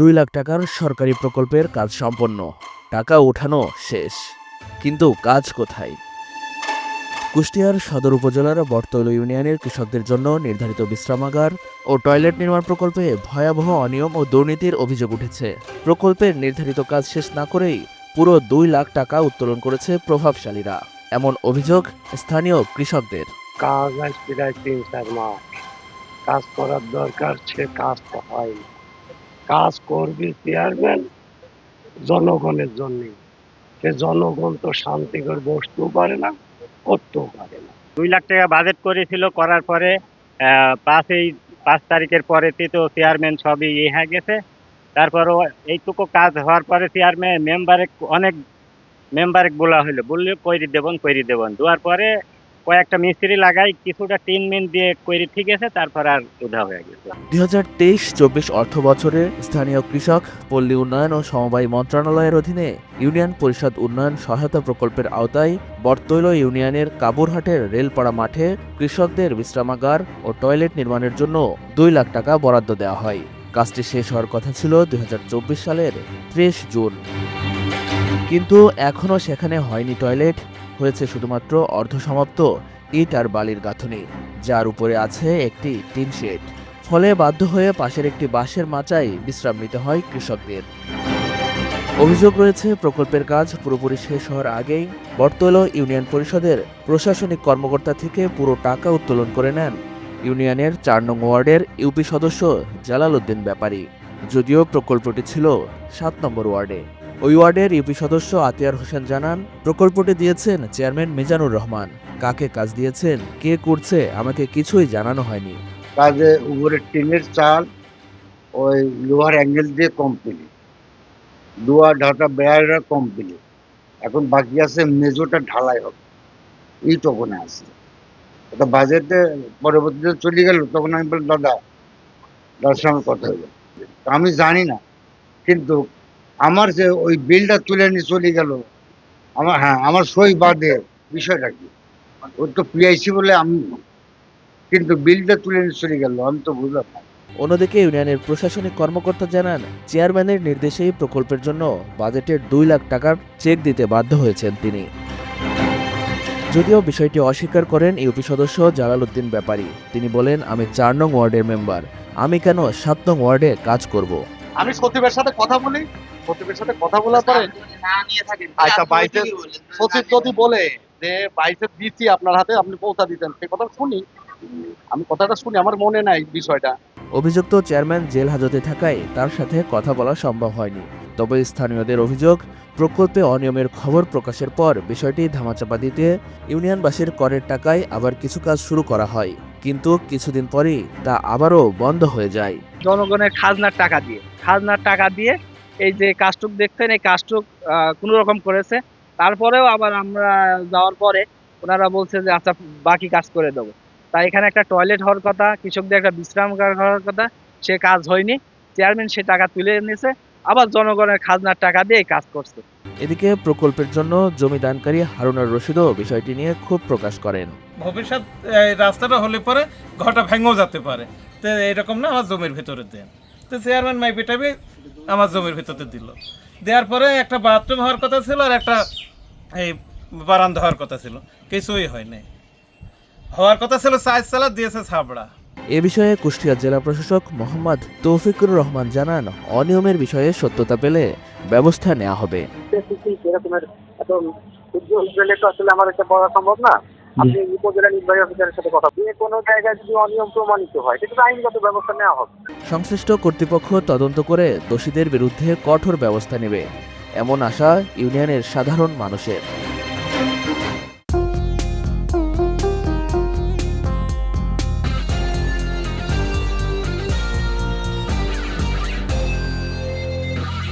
দুই লাখ টাকার সরকারি প্রকল্পের কাজ সম্পন্ন। টাকা ওঠানো শেষ। কিন্তু কাজ কোথায়? কুষ্টিয়ার সদর উপজেলার বটতৈল ইউনিয়নের কৃষকদের জন্য নির্ধারিত বিশ্রামাগার ও টয়লেট নির্মাণ প্রকল্পে ভয়াবহ অনিয়ম ও দুর্নীতির অভিযোগ উঠেছে। প্রকল্পের নির্ধারিত কাজ শেষ না করেই পুরো দুই লাখ টাকা উত্তোলন করেছে প্রভাবশালীরা। এমন অভিযোগ স্থানীয় কৃষকদের। কাজ কাজ করার দরকার সে কাজ তো হয়নি। কাজ করবি চেয়ারম্যান জনগণের জন্য। সে জনগণ তো শান্তি করে বসতেও পারে না, করতেও পারে না। দুই লাখ টাকা বাজেট করেছিল, করার পরে পাঁচই, পাঁচ তারিখের পরেতে তো চেয়ারম্যান সবই ইয়ে হয়ে গেছে। তারপরও এইটুকু কাজ হওয়ার পরে চেয়ারম্যান মেম্বারে অনেক মেম্বারে বলা হলো বললে কইরি দেবন কইরি দেবন। দেওয়ার পরে কয়েকটা মিস্ত্রি লাগাই, কিছুটা টিন মিন দিয়ে কইরি ঠিক আছে, তারপর আর উধা হয়ে গেছে। দুই হাজার তেইশ চব্বিশ অর্থ বছরে স্থানীয় কৃষক, পল্লী উন্নয়ন ও সমবায় মন্ত্রণালয়ের অধীনে ইউনিয়ন পরিষদ উন্নয়ন সহায়তা প্রকল্পের আওতায় বটতৈল ইউনিয়নের কাবুরহাটের রেলপাড়া মাঠে কৃষকদের বিশ্রামাগার ও টয়লেট নির্মাণের জন্য দুই লাখ টাকা বরাদ্দ দেওয়া হয়। কাজটি শেষ হওয়ার কথা ছিল দুই হাজার চব্বিশ সালের ত্রিশ জুন। কিন্তু এখনও সেখানে হয়নি টয়লেট। হয়েছে শুধুমাত্র অর্ধসমাপ্ত ইট আর বালির গাঁথনি, যার উপরে আছে একটি টিন শেড। ফলে বাধ্য হয়ে পাশের একটি বাঁশের মাচায় বিশ্রাম নিতে হয় কৃষকদের। অভিযোগ রয়েছে, প্রকল্পের কাজ পুরোপুরি শেষ হওয়ার আগেই বটতল ইউনিয়ন পরিষদের প্রশাসনিক কর্মকর্তা থেকে পুরো টাকা উত্তোলন করে নেন ইউনিয়নের চার নং ওয়ার্ডের ইউপি সদস্য জালাল উদ্দিন ব্যাপারী। যদিও প্রকল্পটি ছিল সাত নম্বর ওয়ার্ডে। ওই ওয়ার্ডের ইউপি সদস্য আতিয়ার হোসেন জানান, প্রকল্পটি দিয়েছেন চেয়ারম্যান মিজানুর রহমান। কাকে কাজ দিয়েছেন, কে করছে, আমাকে কিছুই জানানো হয়নি। কাজে উপরে টিনের চাল, ওই লোহার অ্যাঙ্গেল দিয়ে কমপ্লিট দুয়া ঢাটা বেড়া কমপ্লিট এখন বাকি আছে মেজোটা ঢালাই হবে। ইট ওখানে আছে। এটা বাজেটে পরবর্তীতে চলে গেল, তখন আমি বললাম, দাদা, দাদার সঙ্গে কথা হলো। আমি জানি না, কিন্তু আমার যে ওই বিলটা তুলে নিয়ে চলে গেল, আমার হ্যাঁ আমার সই বাদে বিষয়টা কি? ওর তো পিআইসি বলে আমি কিন্তু বিলটা তুলে নিয়ে চলে গেল, আমি তো বুঝলাম অন্যদিকে ইউনিয়নের প্রশাসনিক কর্মকর্তা জানান, চেয়ারম্যানের নির্দেশেই প্রকল্পের জন্য বাজেটের দুই লাখ টাকার চেক দিতে বাধ্য হয়েছেন তিনি। যদিও বিষয়টি অস্বীকার করেন ইউপি সদস্য জালাল উদ্দিন ব্যাপারী, তিনি বলেন, আমি চার নং ওয়ার্ডের মেম্বার, আমি কেন সাত নং ওয়ার্ডে কাজ করব? আমি সচিবের সাথে কথা বলি। সচিবের সাথে কথা বলার পরে আচ্ছা বাইশে সচিব যদি বলে যে বাইশে দিচ্ছি আপনার হাতে আপনি পৌঁছা দিতেন। সেই কথা শুনি। আমি কথাটা শুনি আমার মনে নাই বিষয়টা। অভিযুক্ত চেয়ারম্যান জেল হাজতে থাকায় তার সাথে কথা বলা সম্ভব হয়নি। তবে স্থানীয়দের অভিযোগ প্রকল্পে অনিয়মের খবর প্রকাশের পর বিষয়টি ধামাচাপা দিতে ইউনিয়নবাসীর করের টাকায় আবার কিছু কাজ শুরু করা হয়। কিন্তু কিছুদিন পরেই তা আবারও বন্ধ হয়ে যায়। জনগণের খাজনার টাকা দিয়ে, খাজনার টাকা দিয়ে এই যে কাজটুক দেখছেন, এই কাজটুক কোনো রকম করেছে। তারপরেও আবার আমরা যাওয়ার পরে ওনারা বলছে যে আচ্ছা বাকি কাজ করে দেবো। তাই এখানে একটা টয়লেট হওয়ার কথা, কৃষকদের একটা বিশ্রামাগার হওয়ার কথা, সে কাজ হয়নি। চেয়ারম্যান সে টাকা তুলে নিয়েছে আবার জনগণের খাজনার টাকা দিয়ে কাজ করছে। এদিকে প্রকল্পের জন্য জমি দানকারী হারুনার রশিদও বিষয়টি নিয়ে ক্ষোভ প্রকাশ করেন। ভবিষ্যৎ এই রাস্তাটা হলে পরে ঘরটা ভেঙেও যেতে পারে। তো এরকম না আমার জমির ভিতরে দেন। তো চেয়ারম্যান মাই পিটাবি আমার জমির ভিতরে দিল। দেওয়ার পরে একটা বাথরুম হওয়ার কথা ছিল আর একটা এই বারান্দা হওয়ার কথা ছিল। কিছুই হয় নাই হওয়ার কথা ছিল সাইজ সালা দিয়েছে ছাবড়া। এ বিষয়ে কুষ্টিয়া জেলা প্রশাসক মোহাম্মদ তৌফিকুর রহমান জানান অনিয়মের বিষয়ে সত্যতা পেলে ব্যবস্থা নেওয়া হবে। এরকমের এত উজ্জ্বল হলে তো আসলে আমার এটা বলা সম্ভব না। আপনি উপজেলা নির্বাহী অফিসারের সাথে কথা যে কোনো জায়গায় যদি অনিয়ম প্রমাণিত হয় সেটা আইনগত ব্যবস্থা নেওয়া হবে। সংশ্লিষ্ট কর্তৃপক্ষ তদন্ত করে দোষীদের বিরুদ্ধে কঠোর ব্যবস্থা নেবে এমন আশা ইউনিয়নের সাধারণ মানুষের।